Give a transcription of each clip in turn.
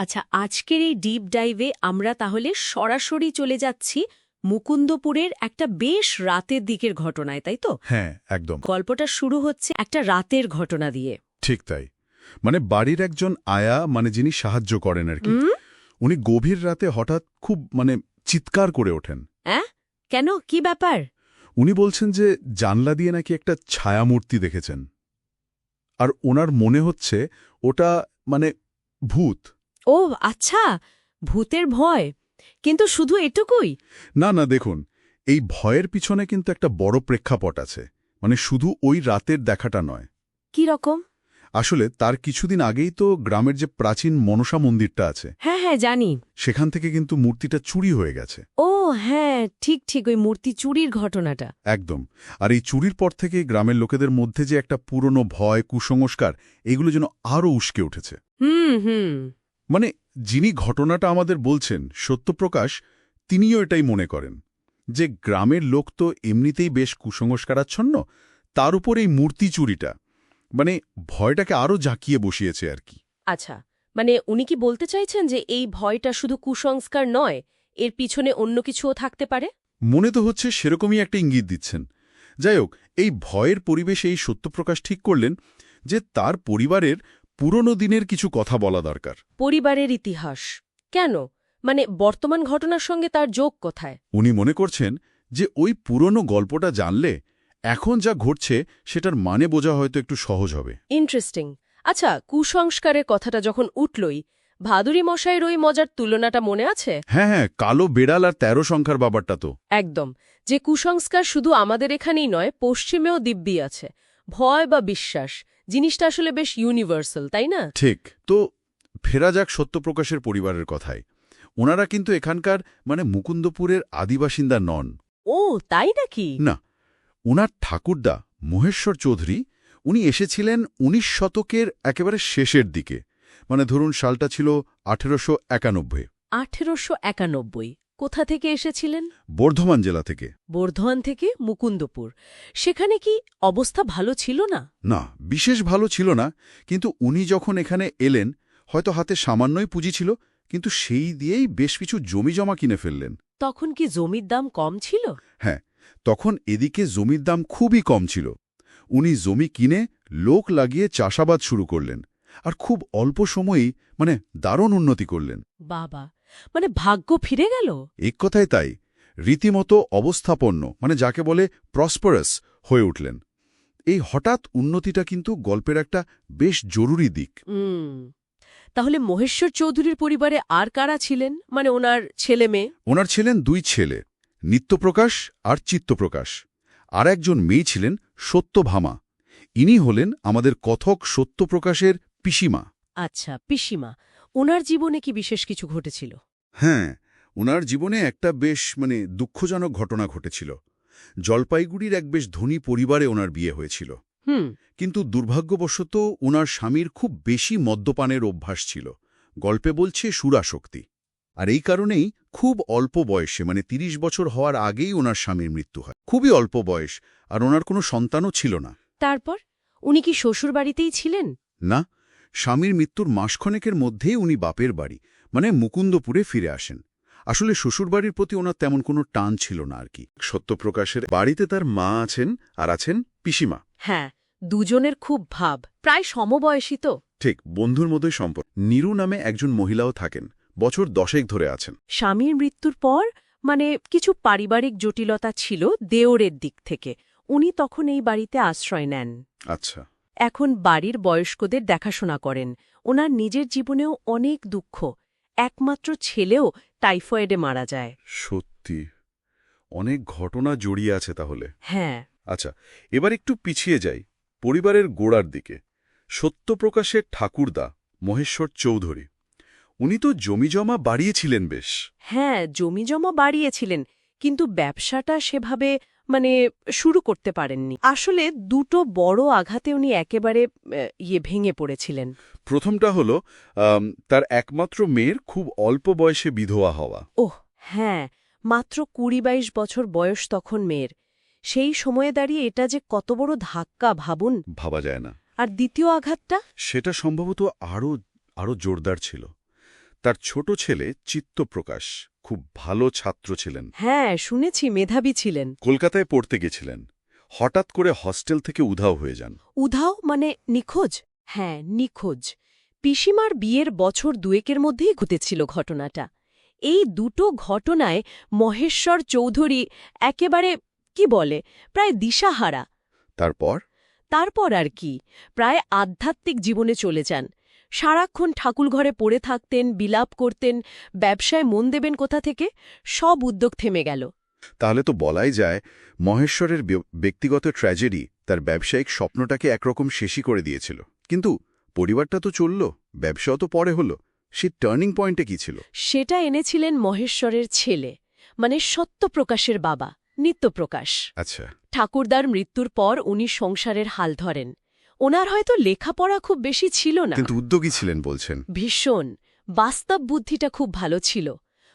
আচ্ছা আজকের এই ডিপ ডাইভে আমরা তাহলে সরাসরি চলে যাচ্ছি মুকুন্দপুরের একটা বেশ রাতের দিকের ঘটনায় তাই তো? হ্যাঁ একদম। গল্পটা শুরু হচ্ছে একটা রাতের ঘটনা দিয়ে। ঠিক তাই। মানে বাড়ির একজন আয়া মানে যিনি সাহায্য করেন আর কি উনি গভীর রাতে হঠাৎ খুব মানে চিৎকার করে ওঠেন। অ্যাঁ? কেন? কি ব্যাপার? উনি বলছেন যে জানলা দিয়ে নাকি একটা ছায়ামূর্তি দেখেছেন। আর ওনার মনে হচ্ছে ওটা মানে ভূত। ও আচ্ছা ভূতের ভয়। কিন্তু শুধু এটুকুই? না না দেখুন এই ভয়ের পিছনে কিন্তু একটা বড় প্রেক্ষাপট আছে। মানে শুধু ওই রাতের দেখাটা নয়। কি রকম? আসলে তার কিছুদিন আগেই তো গ্রামের যে প্রাচীন মনসা মন্দিরটা আছে হ্যাঁ হ্যাঁ জানি। সেখান থেকে কিন্তু মূর্তিটা চুরি হয়ে গেছে। ও হ্যাঁ ঠিক ঠিক ওই মূর্তি চুরির ঘটনাটা। একদম। আর এই চুরির পর থেকে গ্রামের লোকেদের মধ্যে যে একটা পুরনো ভয় কুসংস্কার এগুলো যেন আরও উস্কে উঠেছে। হুম হুম। মানে যিনি ঘটনাটা আমাদের বলছেন সত্যপ্রকাশ তিনিও এটাই মনে করেন। যে গ্রামের লোক তো এমনিতেই বেশ কুসংস্কারাচ্ছন্ন তার উপর এই মূর্তি চুরিটা মানে ভয়টাকে আরও জাঁকিয়ে বসিয়েছে আর কি। আচ্ছা মানে উনি কি বলতে চাইছেন যে এই ভয়টা শুধু কুসংস্কার নয় এর পিছনে অন্য কিছুও থাকতে পারে? মনে তো হচ্ছে সেরকমই একটা ইঙ্গিত দিচ্ছেন। যাই হোক এই ভয়ের পরিবেশে এই সত্যপ্রকাশ ঠিক করলেন যে তার পরিবারের পুরনো দিনের কিছু কথা বলা দরকার। পরিবারের ইতিহাস। কেন? মানে বর্তমান ঘটনার সঙ্গে তার যোগ কোথায়? উনি মনে করছেন যে ওই পুরনো গল্পটা জানলে এখন যা ঘটছে সেটার মানে বোঝা হয়তো একটু সহজ হবে। ইন্টারেস্টিং। আচ্ছা কুসংস্কারের কথাটা যখন উঠলই ভাদুরী মশাইয়ের ওই মজার তুলনাটা মনে আছে? হ্যাঁ হ্যাঁ কালো বেড়াল আর তেরো সংখ্যার ব্যাপারটা তো। একদম। যে কুসংস্কার শুধু আমাদের এখানেই নয় পশ্চিমেও দিব্যি আছে। ভয় বা বিশ্বাস। জিনিসটা আসলে বেশ ইউনিভার্সাল তাই না? ঠিক। তো ফেরা যাক সত্যপ্রকাশের পরিবারের কথায়। ওনারা কিন্তু এখানকার মানে মুকুন্দপুরের আদিবাসিন্দা নন। ও তাই নাকি? না। ওনার ঠাকুরদা মহেশ্বর চৌধুরী উনি এসেছিলেন উনিশ শতকের একেবারে শেষের দিকে। মানে ধরুন সালটা ছিল আঠেরোশো একানব্বই। আঠেরোশো একানব্বই। কোথা থেকে এসেছিলেন? বর্ধমান জেলা থেকে। বর্ধমান থেকে মুকুন্দপুর। সেখানে কি অবস্থা ভালো ছিল না? না বিশেষ ভালো ছিল না কিন্তু উনি যখন এখানে এলেন হয়তো হাতে সামান্যই পুঁজি ছিল কিন্তু সেই দিয়েই বেশ কিছু জমি জমা কিনে ফেললেন। তখন কি জমির দাম কম ছিল? হ্যাঁ তখন এদিকে জমির দাম খুবই কম ছিল। উনি জমি কিনে লোক লাগিয়ে চাষাবাদ শুরু করলেন আর খুব অল্প সময়েই মানে দারুণ উন্নতি করলেন। বাবা মানে ভাগ্য ফিরে গেল? এক কথায় তাই। রীতিমতো অবস্থাপন্ন মানে যাকে বলে প্রসপারাস হয়ে উঠলেন। এই হঠাৎ উন্নতিটা কিন্তু গল্পের একটা বেশ জরুরি দিক। তাহলে মহেশ্বর চৌধুরীর পরিবারে আর কারা ছিলেন? মানে ওনার ছেলে মেয়ে? ওনার ছিলেন দুই ছেলে নিত্যপ্রকাশ আর চিত্তপ্রকাশ। আর একজন মেয়ে ছিলেন সত্যভামা। ইনি হলেন আমাদের কথক সত্যপ্রকাশের পিসিমা। আচ্ছা পিসিমা। ওনার জীবনে কি বিশেষ কিছু ঘটেছিল? হ্যাঁ ওনার জীবনে একটা বেশ মানে দুঃখজনক ঘটনা ঘটেছিল। জলপাইগুড়ির এক বেশ ধনী পরিবারে ওনার বিয়ে হয়েছিল। হুম। কিন্তু দুর্ভাগ্যবশত ওনার স্বামীর খুব বেশি মদ্যপানের অভ্যাস ছিল। গল্পে বলছে সুরাশক্তি। আর এই কারণেই খুব অল্প বয়সে মানে ৩০ বছর হওয়ার আগেই ওনার স্বামীর মৃত্যু হয়। খুবই অল্প বয়স আর ওনার কোনো সন্তানও ছিল না। তারপর? উনি কি শ্বশুর বাড়িতেই ছিলেন? না স্বামীর মৃত্যুর মাসক্ষণেকের মধ্যেই উনি বাপের বাড়ি মানে মুকুন্দপুরে ফিরে আসেন। আসলে শ্বশুরবাড়ির প্রতি ওনার তেমন কোনো টান ছিল না আর কি। সত্যপ্রকাশের বাড়িতে তার মা আছেন আর আছেন পিসিমা। হ্যাঁ দুজনের খুব ভাব প্রায় সমবয়সী তো। ঠিক বন্ধুর মতোই সম্পর্ক। নিরু নামে একজন মহিলাও থাকেন বছর দশেক ধরে আছেন। স্বামীর মৃত্যুর পর মানে কিছু পারিবারিক জটিলতা ছিল দেওরের দিক থেকে। উনি তখন এই বাড়িতে আশ্রয় নেন। আচ্ছা। এখন বাড়ির বয়স্কদের দেখাশোনা করেন। ওনার নিজের জীবনেও অনেক দুঃখ। একমাত্র ছেলেও টাইফয়েডে মারা যায়। সত্যি। অনেক ঘটনা জড়িয়ে আছে তাহলে। হ্যাঁ। আচ্ছা এবার একটু পিছিয়ে যাই। পরিবারের গোড়ার দিকে। সত্যপ্রকাশের ঠাকুরদা মহেশ্বর চৌধুরী। উনি তো জমিজমা বাড়িয়েছিলেন বেশ। হ্যাঁ জমিজমা বাড়িয়েছিলেন। কিন্তু ব্যবসাটা সেভাবে মানে শুরু করতে পারেননি। আসলে দুটো বড় আঘাতে উনি একেবারে ইয়ে ভেঙে পড়েছিলেন। প্রথমটা হলো তার একমাত্র মেয়ের খুব অল্প বয়সে বিধবা হওয়া। ওহ হ্যাঁ মাত্র কুড়ি বাইশ বছর বয়স তখন মেয়ের। সেই সময়ে দাঁড়িয়ে এটা যে কত বড় ধাক্কা ভাবুন। ভাবা যায় না। আর দ্বিতীয় আঘাতটা? সেটা সম্ভবত আরও আরও জোরদার ছিল। তার ছোট ছেলে চিত্তপ্রকাশ। খুব ভালো ছাত্র ছিলেন। হ্যাঁ শুনেছি মেধাবী ছিলেন। কলকাতায় পড়তে গেছিলেন। হঠাৎ করে হস্টেল থেকে উধাও হয়ে যান। উধাও মানে নিখোঁজ? হ্যাঁ নিখোঁজ। পিসিমার বিয়ের বছর দুয়েকের মধ্যেই ঘটেছিল ঘটনাটা। এই দুটো ঘটনায় মহেশ্বর চৌধুরী একেবারে কি বলে প্রায় দিশাহারা। তারপর? তারপর আর কি প্রায় আধ্যাত্মিক জীবনে চলে যান। সারাক্ষণ ঠাকুরঘরে পড়ে থাকতেন বিলাপ করতেন ব্যবসায় মন দেবেন কোথা থেকে? সব উদ্যোগ থেমে গেল। তাহলে তো বলাই যায় মহেশ্বরের ব্যক্তিগত ট্র্যাজেডি তার ব্যবসায়িক স্বপ্নটাকে একরকম শেষই করে দিয়েছিল। কিন্তু পরিবারটা তো চলল ব্যবসাও তো পরে হলো সে টার্নিং পয়েন্টে কি ছিল? সেটা এনেছিলেন মহেশ্বরের ছেলে মানে সত্যপ্রকাশের বাবা নিত্যপ্রকাশ। আচ্ছা। ঠাকুরদার মৃত্যুর পর উনি সংসারের হাল ধরেন। ওনার হয়তো লেখাপড়া খুব বেশি ছিল না। কিন্তু উদ্যোগী ছিলেন বলছেন। ভীষণ। বাস্তব বুদ্ধিটা খুব ভালো ছিল।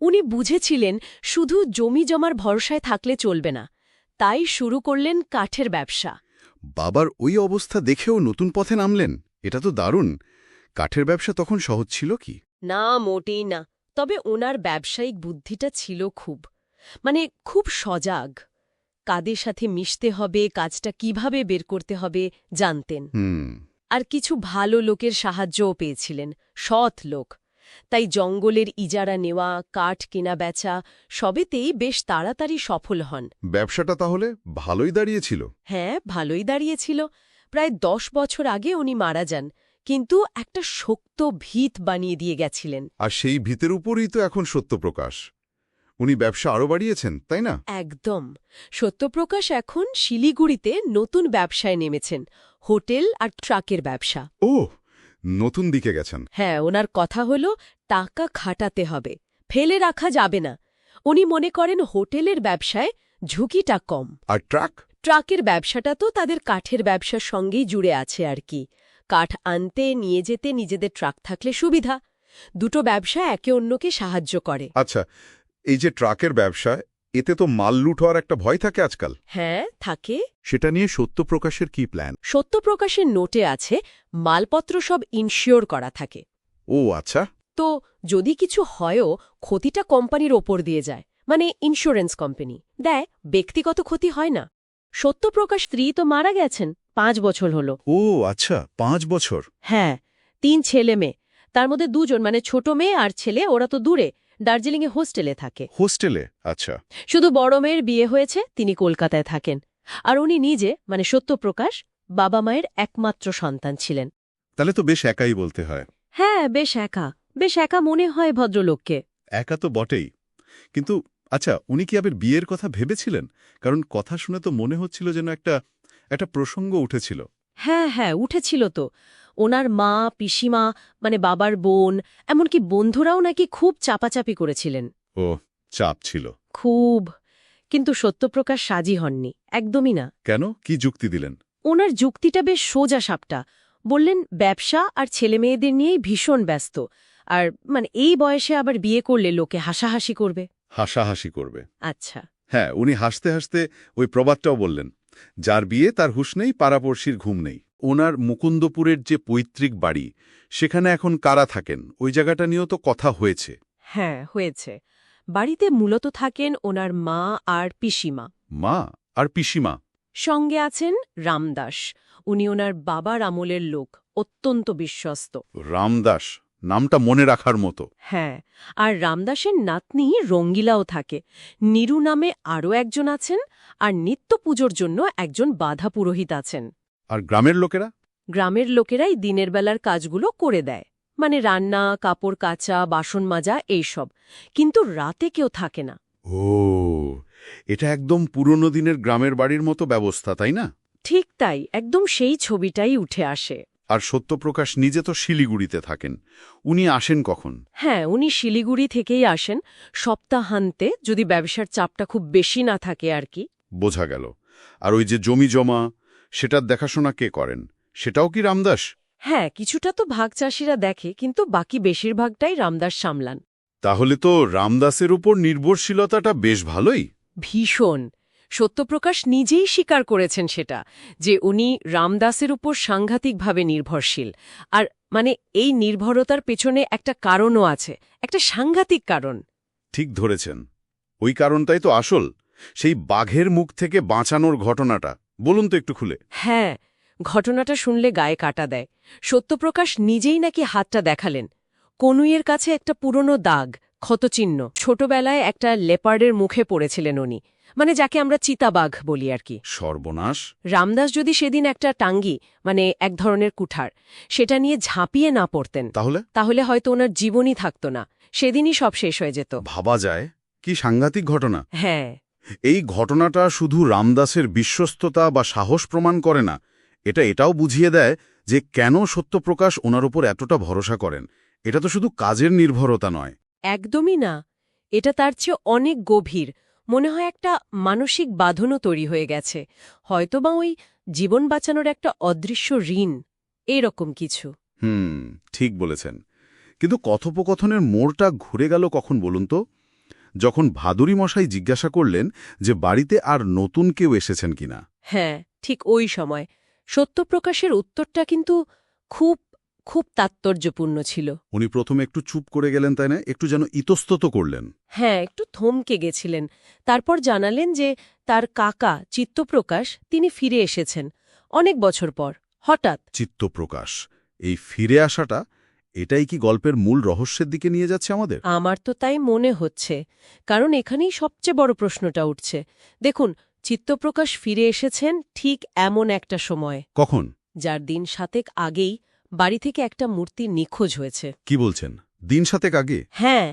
উনি বুঝেছিলেন শুধু জমি জমার ভরসায় থাকলে চলবে না। তাই শুরু করলেন কাঠের ব্যবসা। বাবার ওই অবস্থা দেখেও নতুন পথে নামলেন? এটা তো দারুণ। কাঠের ব্যবসা তখন সহজ ছিল কি? না মোটেই না। তবে ওনার ব্যবসায়িক বুদ্ধিটা ছিল খুব। মানে খুব সজাগ। কাদের সাথে মিশতে হবে কাজটা কীভাবে বের করতে হবে জানতেন। আর কিছু ভালো লোকের সাহায্যও পেয়েছিলেন সৎ লোক। তাই জঙ্গলের ইজারা নেওয়া কাঠ কেনা বেচা সবেতেই বেশ তাড়াতাড়ি সফল হন। ব্যবসাটা তাহলে ভালোই দাঁড়িয়েছিল। হ্যাঁ ভালোই দাঁড়িয়েছিল। প্রায় দশ বছর আগে উনি মারা যান কিন্তু একটা শক্ত ভিত বানিয়ে দিয়ে গেছিলেন। আর সেই ভিতের উপরই তো এখন সত্যপ্রকাশ উনি ব্যবসা আরও বাড়িয়েছেন তাই না? একদম। সত্যপ্রকাশ এখন শিলিগুড়িতে নতুন ব্যবসায় নেমেছেন হোটেল আর ট্রাকের ব্যবসা। ও নতুন দিকে গেছেন। হ্যাঁ ওনার কথা হল টাকা খাটাতে হবে ফেলে রাখা যাবে না। উনি মনে করেন হোটেলের ব্যবসায় ঝুঁকিটা কম। আর ট্রাক? ট্রাকের ব্যবসাটা তো তাদের কাঠের ব্যবসার সঙ্গেই জুড়ে আছে আর কি। কাঠ আনতে নিয়ে যেতে নিজেদের ট্রাক থাকলে সুবিধা। দুটো ব্যবসা একে অন্যকে সাহায্য করে। আচ্ছা এই যে ট্রাকের ব্যবসা এতে তো মাল লুট হওয়ার একটা ভয় থাকে আজকাল। হ্যাঁ থাকে। সেটা নিয়ে সত্যপ্রকাশের কি প্ল্যান সত্যপ্রকাশের নোটে আছে মালপত্র সব ইনশিওর করা থাকে। ও আচ্ছা। তো যদি কিছু হয়ও ক্ষতিটা কোম্পানির ওপর দিয়ে যায় মানে ইন্স্যুরেন্স কোম্পানি দেয় ব্যক্তিগত ক্ষতি হয় না। সত্যপ্রকাশ স্ত্রী তো মারা গেছেন পাঁচ বছর হলো। ও আচ্ছা পাঁচ বছর। হ্যাঁ তিন ছেলে মেয়ে। তার মধ্যে দুজন মানে ছোট মেয়ে আর ছেলে ওরা তো দূরে। দার্জিলিংয়ে হোস্টেলে থাকে। হোস্টেলে? আচ্ছা। শুধু বড় মেয়ের বিয়ে হয়েছে তিনি কলকাতায় থাকেন। আর উনি নিজে মানে সত্যপ্রকাশ বাবা মায়ের একমাত্র সন্তান ছিলেন। তাহলে তো বেশ একাই বলতে হয়। হ্যাঁ বেশ একা। বেশ একা মনে হয় ভদ্রলোককে। একা তো বটেই। কিন্তু আচ্ছা উনি কি আবার বিয়ের কথা ভেবেছিলেন? কারণ কথা শুনে তো মনে হচ্ছিল যেন একটা একটা প্রসঙ্গ উঠেছিল। হ্যাঁ হ্যাঁ উঠেছিল তো। ওনার মা পিসিমা মানে বাবার বোন এমনকি বন্ধুরাও নাকি খুব চাপাচাপি করেছিলেন। ও চাপ ছিল। খুব। কিন্তু সত্যপ্রকাশ সাজি হননি একদমই না। কেন? কি যুক্তি দিলেন? ওনার যুক্তিটা বেশ সোজা সাপটা। বললেন ব্যবসা আর ছেলেমেয়েদের নিয়েই ভীষণ ব্যস্ত। আর মানে এই বয়সে আবার বিয়ে করলে লোকে হাসাহাসি করবে। হাসাহাসি করবে। আচ্ছা। হ্যাঁ উনি হাসতে হাসতে ওই প্রবাদটাও বললেন। যার বিয়ে তার হুশ নেই পাড়াপড়শির ঘুম নেই। ওনার মুকুন্দপুরের যে পৈতৃক বাড়ি সেখানে এখন কারা থাকেন? ওই জায়গাটা নিয়েও তো কথা হয়েছে। হ্যাঁ হয়েছে। বাড়িতে মূলত থাকেন ওনার মা আর পিসিমা। মা আর পিসিমা? সঙ্গে আছেন রামদাস। উনি ওনার বাবার আমলের লোক অত্যন্ত বিশ্বস্ত। রামদাস? নামটা মনে রাখার মতো। হ্যাঁ আর রামদাসের নাতনি রঙ্গিলাও থাকে। নিরু নামে আরও একজন আছেন আর নিত্য পুজোর জন্য একজন বাধা পুরোহিত আছেন। আর গ্রামের লোকেরা? গ্রামের লোকেরাই দিনের বেলার কাজগুলো করে দেয়। মানে রান্না কাপড় কাচা বাসন মাজা এইসব। কিন্তু রাতে কেউ থাকে না। ও এটা একদম পুরনো দিনের গ্রামের বাড়ির মতো ব্যবস্থা তাই না? ঠিক তাই একদম সেই ছবিটাই উঠে আসে। আর সত্যপ্রকাশ নিজে তো শিলিগুড়িতে থাকেন। উনি আসেন কখন? হ্যাঁ উনি শিলিগুড়ি থেকেই আসেন। সপ্তাহান্তে যদি ব্যবসার চাপটা খুব বেশি না থাকে আর কি। বোঝা গেল। আর ওই যে জমি জমা সেটার দেখাশোনা কে করেন? সেটাও কি রামদাস? হ্যাঁ কিছুটা তো ভাগ চাষিরা দেখে কিন্তু বাকি বেশিরভাগটাই রামদাস সামলান। তাহলে তো রামদাসের উপর নির্ভরশীলতাটা বেশ ভালোই। ভীষণ। সত্যপ্রকাশ নিজেই স্বীকার করেছেন সেটা যে উনি রামদাসের উপর সাংঘাতিকভাবে নির্ভরশীল। আর মানে এই নির্ভরতার পেছনে একটা কারণও আছে একটা সাংঘাতিক কারণ। ঠিক ধরেছেন। ওই কারণটাই তো আসল। সেই বাঘের মুখ থেকে বাঁচানোর ঘটনাটা। বলুন তো একটু খুলে। হ্যাঁ ঘটনাটা শুনলে গায়ে কাটা দেয়। সত্যপ্রকাশ নিজেই নাকি হাতটা দেখালেন। কনুইয়ের কাছে একটা পুরনো দাগ ক্ষতচিহ্ন। ছোটবেলায় একটা লেপার্ডের মুখে পড়েছিলেন উনি। মানে যাকে আমরা চিতাবাঘ বলি আর কি। সর্বনাশ। রামদাস যদি সেদিন একটা টাঙ্গি মানে এক ধরনের কুঠার সেটা নিয়ে ঝাঁপিয়ে না পড়তেন তাহলে? তাহলে হয়তো ওনার জীবনই থাকত না। সেদিনই সব শেষ হয়ে যেত। ভাবা যায়। কি সাংঘাতিক ঘটনা। হ্যাঁ। এই ঘটনাটা শুধু রামদাসের বিশ্বস্ততা বা সাহস প্রমাণ করে না এটা এটাও বুঝিয়ে দেয় যে কেন সত্যপ্রকাশ ওনার উপর এতটা ভরসা করেন। এটা তো শুধু কাজের নির্ভরতা নয়। একদমই না। এটা তার চেয়ে অনেক গভীর মনে হয় একটা মানসিক বাঁধনও তৈরি হয়ে গেছে। হয়তোবা ওই জীবন বাঁচানোর একটা অদৃশ্য ঋণ এরকম কিছু। হুম ঠিক বলেছেন। কিন্তু কথোপকথনের মোড়টা ঘুরে গেল কখন বলুন তো? যখন ভাদুরী মশাই জিজ্ঞাসা করলেন যে বাড়িতে আর নতুন কেউ এসেছেন কিনা। হ্যাঁ ঠিক ওই সময়। সত্যপ্রকাশের উত্তরটা কিন্তু খুব খুব তাৎপর্যপূর্ণ ছিল। উনি প্রথমে একটু চুপ করে গেলেন তাই না? একটু যেন ইতস্তত করলেন। হ্যাঁ একটু থমকে গেছিলেন। তারপর জানালেন যে তার কাকা চিত্তপ্রকাশ তিনি ফিরে এসেছেন অনেক বছর পর হঠাৎ। চিত্তপ্রকাশ এই ফিরে আসাটা এটাই কি গল্পের মূল রহস্যের দিকে নিয়ে যাচ্ছে আমাদের? আমার তো তাই মনে হচ্ছে কারণ এখানেই সবচেয়ে বড় প্রশ্নটা উঠছে। দেখুন চিত্তপ্রকাশ ফিরে এসেছেন ঠিক এমন একটা সময়। কখন? যার দিন সাতেক আগেই বাড়ি থেকে একটা মূর্তি নিখোঁজ হয়েছে। কি বলছেন? দিন সাতেক আগে? হ্যাঁ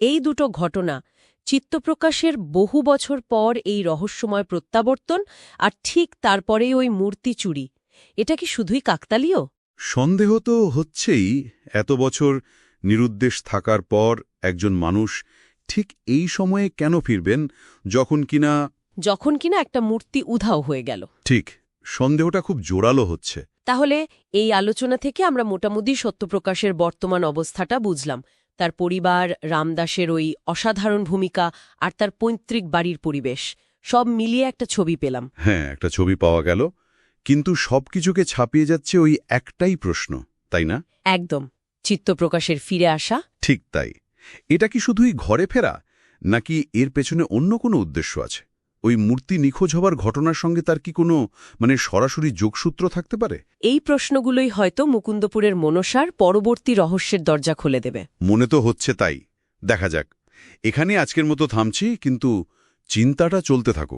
এই দুটো ঘটনা। চিত্তপ্রকাশের বহু বছর পর এই রহস্যময় প্রত্যাবর্তন আর ঠিক তারপরেই ওই মূর্তি চুরি। এটা কি শুধুই কাকতালীয়? সন্দেহ তো হচ্ছেই এত বছর নিরুদ্দেশ থাকার পর একজন মানুষ ঠিক এই সময়ে কেন ফিরবেন যখন কিনা যখন কিনা একটা মূর্তি উধাও হয়ে গেল। ঠিক সন্দেহটা খুব জোরালো হচ্ছে। তাহলে এই আলোচনা থেকে আমরা মোটামুটি সত্যপ্রকাশের বর্তমান অবস্থাটা বুঝলাম। তার পরিবার রামদাসের ওই অসাধারণ ভূমিকা আর তার পৈতৃক বাড়ির পরিবেশ সব মিলিয়ে একটা ছবি পেলাম। হ্যাঁ একটা ছবি পাওয়া গেল। কিন্তু সবকিছুকে ছাপিয়ে যাচ্ছে ওই একটাই প্রশ্ন তাই না? একদম। চিত্তপ্রকাশের ফিরে আসা। ঠিক তাই। এটা কি শুধুই ঘরে ফেরা নাকি এর পেছনে অন্য কোনো উদ্দেশ্য আছে? ওই মূর্তি নিখোঁজ হবার ঘটনার সঙ্গে তার কি কোনো মানে সরাসরি যোগসূত্র থাকতে পারে? এই প্রশ্নগুলোই হয়তো মুকুন্দপুরের মনসার পরবর্তী রহস্যের দরজা খুলে দেবে। মনে তো হচ্ছে তাই। দেখা যাক। এখানে আজকের মতো থামছি কিন্তু চিন্তাটা চলতে থাকুক।